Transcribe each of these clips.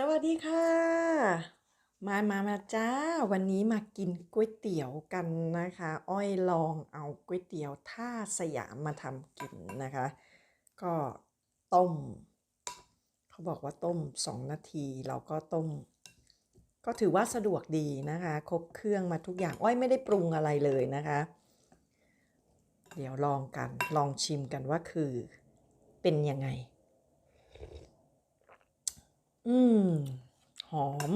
สวัสดีค่ะ มามามาจ้า วันนี้มากินก๋วยเตี๋ยวกันนะคะ อ้อยลองเอาก๋วยเตี๋ยวท่าสยามมาทำกินนะคะ ก็ต้ม เขาบอกว่าต้ม 2 นาที เราก็ต้ม ก็ถือว่าสะดวกดีนะคะ ครบเครื่องมาทุกอย่าง อ้อยไม่ได้ปรุงอะไรเลยนะคะ เดี๋ยวลองกัน ลองชิมกันว่าคือเป็นยังไง อืม หอม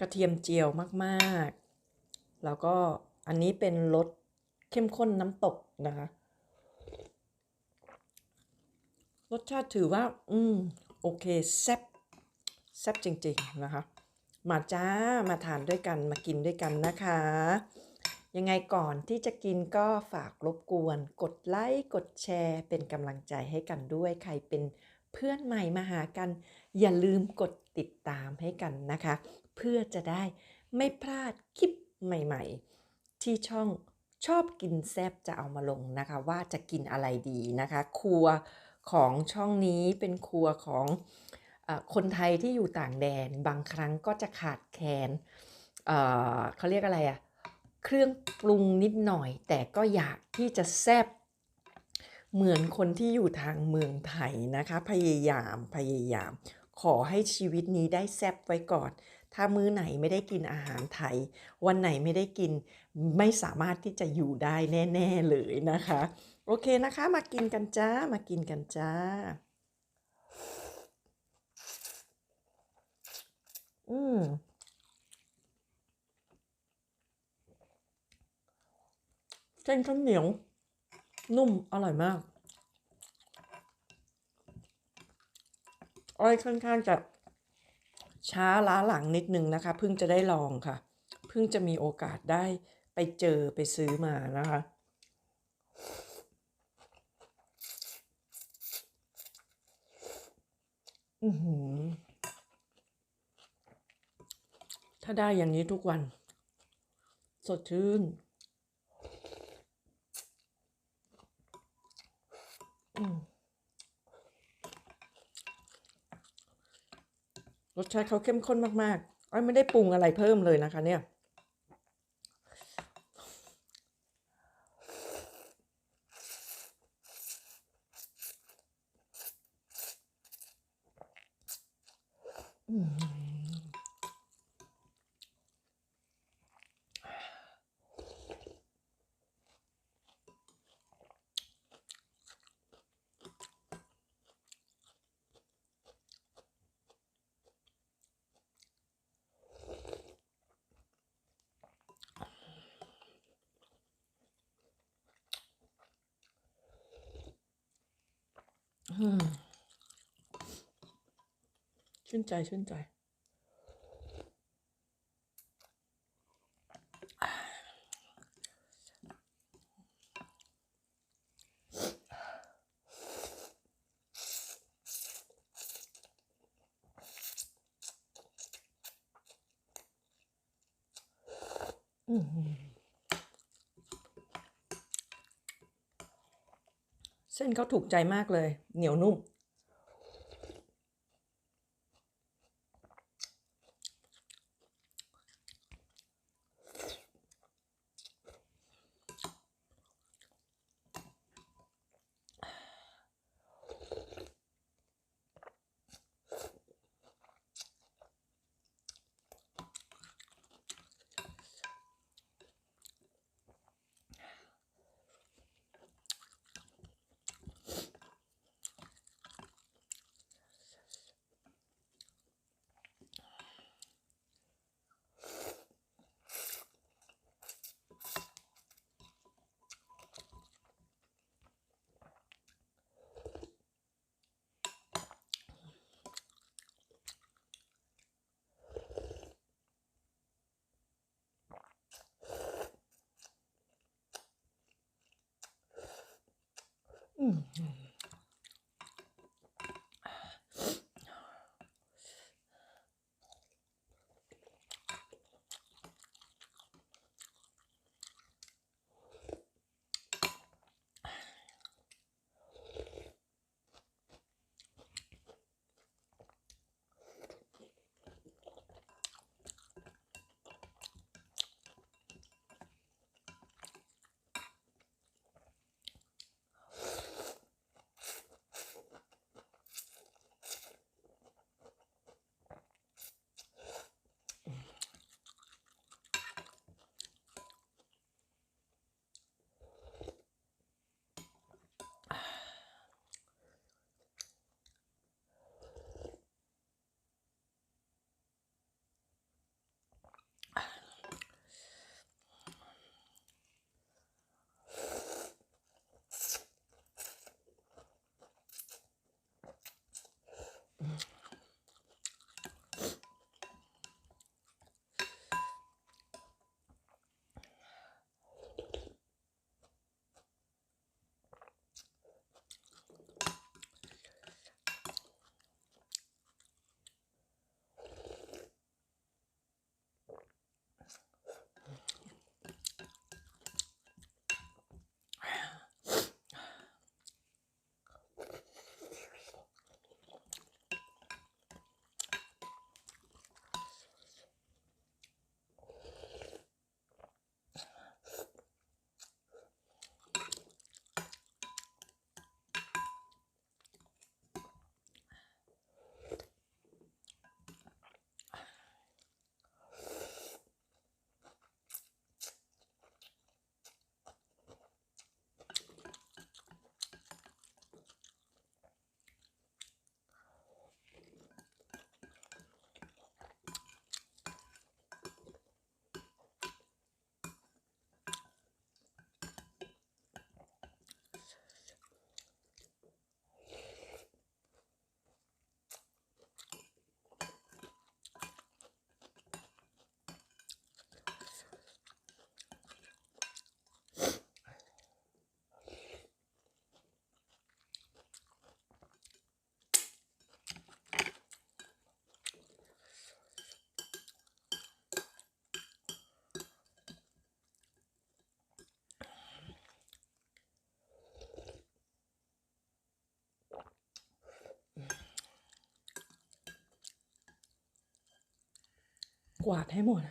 กระเทียมเจียวมากๆ แล้วก็อันนี้เป็นรสเข้มข้นน้ำตกนะคะ รสชาติถือว่า อืม โอเค แซ่บแซ่บจริง ๆ นะคะ มาจ้ามาทานด้วยกันมากินด้วยกันนะคะ ยังไงก่อนที่จะกินก็ฝากรบกวน กดไลค์ กดแชร์ เป็นกำลังใจให้กันด้วย ใครเป็นเพื่อนใหม่มาหากัน อย่าลืมกดติดตามให้กันนะคะ เพื่อจะได้ไม่พลาดคลิปใหม่ๆ ที่ช่องชอบกินแซบจะเอามาลงนะคะ ว่าจะกินอะไรดีนะคะ ครัวของช่องนี้เป็นครัวของอคนไทยที่อยู่ต่างแดนบางครั้งก็จะขาดแคลนเเขาเรียกอะไรอะเครื่องปรุงนิดหน่อย แต่ก็อยากที่จะแซบเหมือนคนที่อยู่ทางเมืองไทยนะคะ พยายามพยายาม ขอให้ชีวิตนี้ได้แซบไว้ก่อน ถ้ามื้อไหนไม่ได้กินอาหารไทย วันไหนไม่ได้กินไม่สามารถที่จะอยู่ได้แน่ ๆ เลยนะคะ โอเคนะคะมากินกันจ้ามากินกันจ้า อืมเส้นข้าวเหนียว นุ่มอร่อยมาก อ้อยค่อนข้างจะช้าล้าหลังนิดนึงนะคะ เพิ่งจะได้ลองค่ะ เพิ่งจะมีโอกาสได้ไปเจอไปซื้อมานะคะ อือหือ ถ้าได้อย่างนี้ทุกวัน สดชื่นอืม รสชาติเขาเข้มข้นมากๆอ้อยไม่ได้ปรุงอะไรเพิ่มเลยนะคะ เนี่ย อืม ชื่นใจ ชื่นใจ เส้นเขาถูกใจมากเลย เหนียวนุ่ม อืม กวาดให้หมด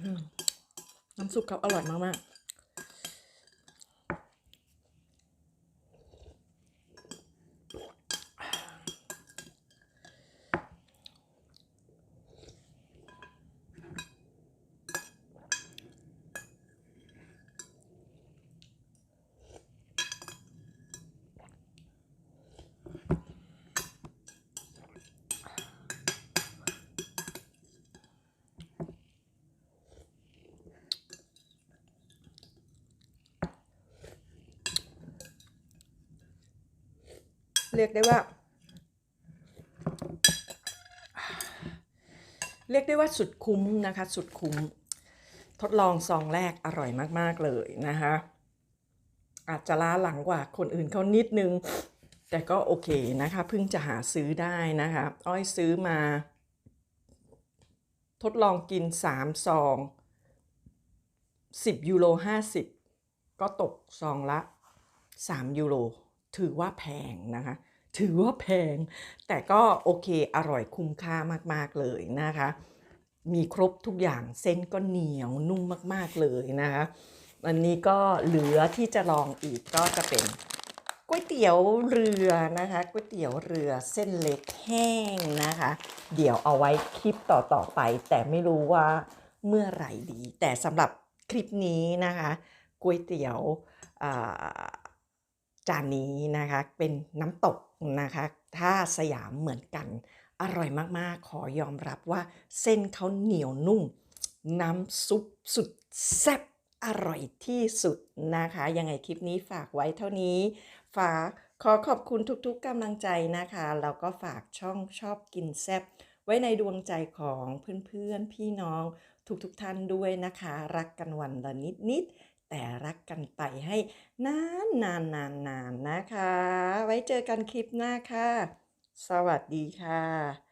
อืมน้ำซุปเขาอร่อยมากๆ เรียกได้ว่า เรียกได้ว่าสุดคุ้มนะคะ สุดคุ้ม ทดลองซองแรกอร่อยมาก ๆ เลยนะคะ อาจจะล้าหลังกว่าคนอื่นเขานิดนึง แต่ก็โอเคนะคะ เพิ่งจะหาซื้อได้นะคะ อ้อยซื้อมา ทดลองกิน3ซอง10ยูโร50 ก็ตกซองละ 3 ยูโร ถือว่าแพงนะคะ ถือว่าแพง แต่ก็โอเคอร่อยคุ้มค่ามากๆเลยนะคะ มีครบทุกอย่างเส้นก็เหนียวนุ่มมากๆเลยนะคะวันนี้ก็เหลือที่จะลองอีกก็จะเป็นก๋วยเตี๋ยวเรือนะคะก๋วยเตี๋ยวเรือเส้นเล็กแห้งนะคะ เดี๋ยวเอาไว้คลิปต่อๆไป แต่ไม่รู้ว่าเมื่อไหร่ดี แต่สำหรับคลิปนี้นะคะก๋วยเตี๋ยวจานนี้นะคะเป็นน้ำตก นะคะ ถ้าสยามเหมือนกัน อร่อยมากๆ ขอยอมรับว่าเส้นเขาเหนียวนุ่ม น้ำซุปสุดแซ่บอร่อยที่สุดนะคะ ยังไงคลิปนี้ฝากไว้เท่านี้ ฝากขอขอบคุณทุกๆกำลังใจนะคะ แล้วก็ฝากช่องชอบกินแซ่บไว้ในดวงใจของเพื่อนๆ พี่น้องทุกๆท่านด้วยนะคะ รักกันวันละนิดๆ แต่รักกันไปให้นานนานนานนานนะคะ ไว้เจอกันคลิปหน้าค่ะ สวัสดีค่ะ